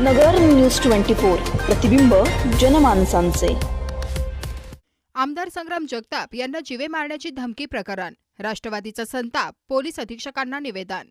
नगर news twenty four प्रतिबिंब जनमानसांचे. आमदार संग्राम जगताप यांना जीवे मारण्याची धमकी प्रकरण राष्ट्रवादीचा संताप पोलीस अधीक्षकांना निवेदन.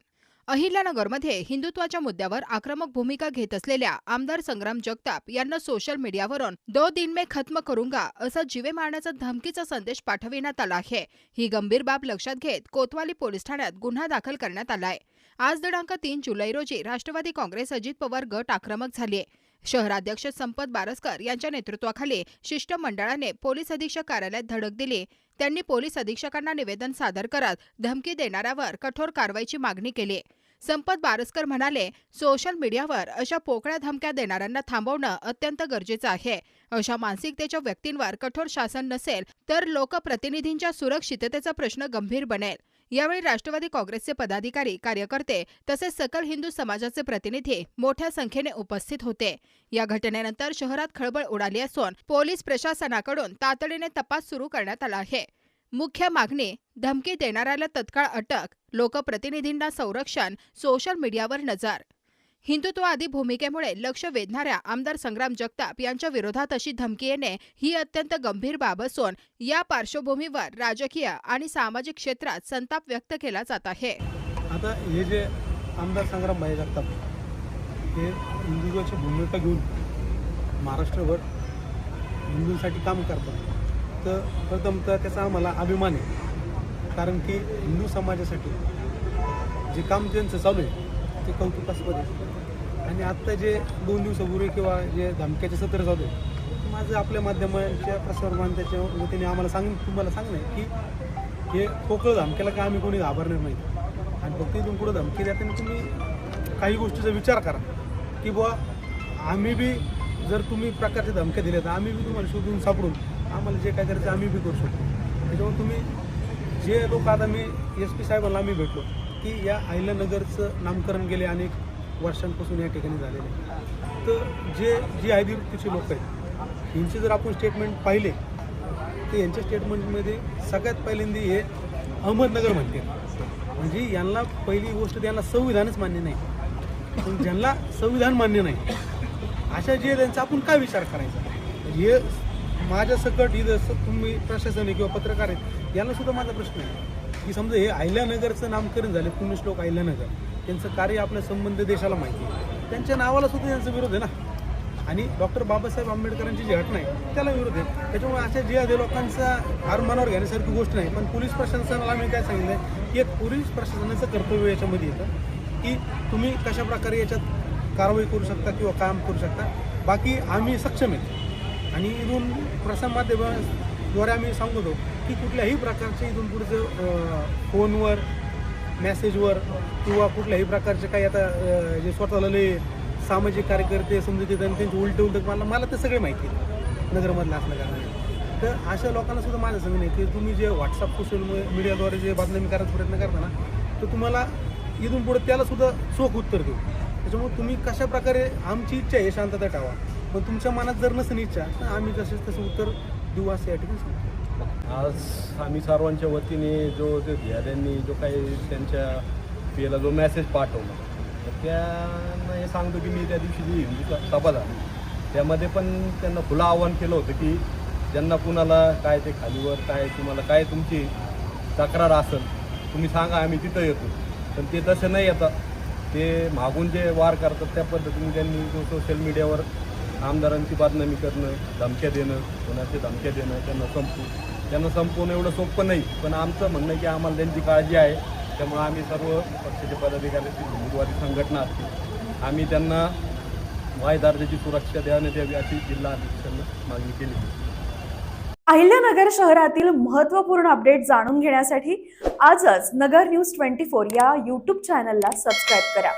अहिल्यानगरमध्ये हिंदुत्वाच्या मुद्द्यावर आक्रमक भूमिका घेत असलेल्या आमदार संग्राम जगताप यांना सोशल मीडियावरून दो दिन में खत्म करूंगा असा जीवे मारण्याचा धमकीचा संदेश पाठविण्यात आला आहे. ही गंभीर बाब लक्षात घेत कोतवाली पोलीस ठाण्यात गुन्हा दाखल करण्यात आलाय. आज दिनांक तीन जुलै रोजी राष्ट्रवादी काँग्रेस अजित पवार गट आक्रमक झाले शहराध्यक्ष संपत बारसकर यांच्या नेतृत्वाखाली शिष्टमंडळाने पोलीस अधीक्षक कार्यालयात धडक दिली. त्यांनी पोलीस अधीक्षकांना निवेदन सादर करत धमकी देणाऱ्यावर कठोर कारवाईची मागणी केली. संपत बारसकर म्हणाले सोशल मीडियावर अशा पोकळ्या धमक्या देणाऱ्यांना थांबवणं अत्यंत गरजेचं आहे. अशा मानसिकतेच्या व्यक्तींवर कठोर शासन नसेल तर लोकप्रतिनिधींच्या सुरक्षिततेचा प्रश्न गंभीर बनेल. यावेळी राष्ट्रवादी काँग्रेसचे पदाधिकारी कार्यकर्ते तसेच सकल हिंदू समाजाचे प्रतिनिधी मोठ्या संख्येने उपस्थित होते. या घटनेनंतर शहरात खळबळ उडाली असून पोलीस प्रशासनाकडून तातडीने तपास सुरू करण्यात आला आहे. मुख्य मागणी धमकी देणाऱ्याला तत्काळ अटक लोकप्रतिनिधींना संरक्षण सोशल मीडियावर नजर हिंदुत्ववादी भूमिकेमुळे लक्ष वेधणाऱ्या आमदार संग्राम जगताप यांच्या विरोधात अशी धमकी येणे ही अत्यंत गंभीर बाब असून या पार्श्वभूमीवर राजकीय आणि सामाजिक क्षेत्रात संताप व्यक्त केला जात आहे. आता हे जे आमदार संग्राम भाई जगताप हे हिंदुत्वाची भूमिका घेऊन महाराष्ट्रभर हिंदूंसाठी काम करतात. तर प्रथम तर त्याचा आम्हाला अभिमान आहे. कारण की हिंदू समाजासाठी जे काम त्यांचं चालू आहे ते कौतुकास्पद आहे. आणि आत्ता जे दोन दिवसापूर्वी किंवा जे धमक्याचे सत्र चालू आहे माझं आपल्या माध्यमांच्या प्रसारमान माध्यमाच्या वतीने आम्हाला सांग तुम्हाला सांगणं की हे पोकळ धमक्याला का आम्ही कोणी घाबरणार नाही. आणि फक्त इथून पुढं धमकी देताना तुम्ही काही गोष्टीचा विचार करा. की बुवा आम्ही बी जर तुम्ही प्रकारच्या धमक्या दिल्या तर आम्ही बी तुम्हाला शोधून सापडून आम्हाला जे काय करायचं आम्ही बी करू शकतो. त्याच्यामुळे तुम्ही जे लोक आता मी एस पी साहेबांना आम्ही भेटलो की या अहिल्यानगरचं नामकरण गेले अनेक वर्षांपासून या ठिकाणी झालेले आहे. तर जे जी आयदिवृत्तीचे लोक आहेत यांचे जर आपण स्टेटमेंट पाहिले तर यांच्या स्टेटमेंटमध्ये सगळ्यात पहिल्यांदा हे अहमदनगर म्हणते म्हणजे यांना पहिली गोष्ट त्यांना संविधानच मान्य नाही. पण ज्यांना संविधान मान्य नाही अशा जे त्यांचा आपण काय विचार करायचा? हे माझ्या सकट ही तुम्ही प्रशासन आहे किंवा पत्रकार आहेत यांना सुद्धा माझा प्रश्न आहे. की समजा हे अहिल्यानगरचं नामकरण झालं पुणे श्लोक अहिल्यानगर त्यांचं कार्य आपल्या संबंध देशाला माहिती आहे. त्यांच्या नावाला सुद्धा त्यांचा विरोध आहे ना? आणि डॉक्टर बाबासाहेब आंबेडकरांची जी घटना आहे त्याला विरोध आहे. त्याच्यामुळे अशा जे आहे लोकांचा हार मनावर घेण्यासारखी गोष्ट नाही. पण पोलीस प्रशासनाला आम्ही काय सांगितलं की एक पोलीस प्रशासनाचं कर्तव्य याच्यामध्ये येतं की तुम्ही कशा प्रकारे याच्यात कारवाई करू शकता किंवा काम करू शकता. बाकी आम्ही सक्षम आहेत आणि इथून द्वारे आम्ही सांगतो की कुठल्याही प्रकारचे इथून पुढचं फोनवर मेसेजवर किंवा कुठल्याही प्रकारचे काही आता जे स्वतःला लय सामाजिक कार्यकर्ते समजते आणि त्यांचे उलटे उलटे मला मला ते सगळे माहिती आहे. नगरमधलं असलं कारणाने तर अशा लोकांना सुद्धा माझं सांगणं आहे की तुम्ही जे व्हॉट्सअप सोशल मीडियाद्वारे जे बातमी करायचा प्रयत्न करता ना तर तुम्हाला इथून पुढे त्यालासुद्धा चोख उत्तर देऊ. त्याच्यामुळे तुम्ही कशा प्रकारे आमची इच्छा आहे शांतता ठेवा. पण तुमच्या मनात जर नसेल इच्छा तर आम्ही तसेच तसं उत्तर दिवस या ठिकाणी आज आम्ही सर्वांच्या वतीने जो जे ध्याऱ्यांनी जो काही त्यांच्या पेला जो मेसेज पाठवला तर त्यांना हे सांगतो की मी त्या दिवशी जी हिंदू सभा झाली त्यामध्ये पण त्यांना खुलं आव्हान केलं होतं की ज्यांना कुणाला काय ते खालीवर काय तुम्हाला काय तुमची तक्रार असेल तुम्ही सांगा आम्ही तिथं येतो. पण ते तसं नाही येतात ते मागून जे वार करतात त्या पद्धतीने त्यांनी जो सोशल मीडियावर आमदारांची बदनामी करणं धमक्या देणं कोणाचे धमक्या देणं त्यांना संपू त्यांना संपवणं एवढं सोपं नाही पण आमचं म्हणणं की आम्हाला त्यांची काळजी आहे. त्यामुळे आम्ही सर्व पक्षाचे पदाधिकारी असतील संघटना असतील आम्ही त्यांना वायदार्जाची सुरक्षा द्यावी द्यावी अशी जिल्हा अध्यक्षांना मागणी केली. अहिल्यानगर शहरातील महत्त्वपूर्ण अपडेट जाणून घेण्यासाठी आजच नगर न्यूज ट्वेंटी फोर या यूट्यूब चॅनलला सबस्क्राईब करा.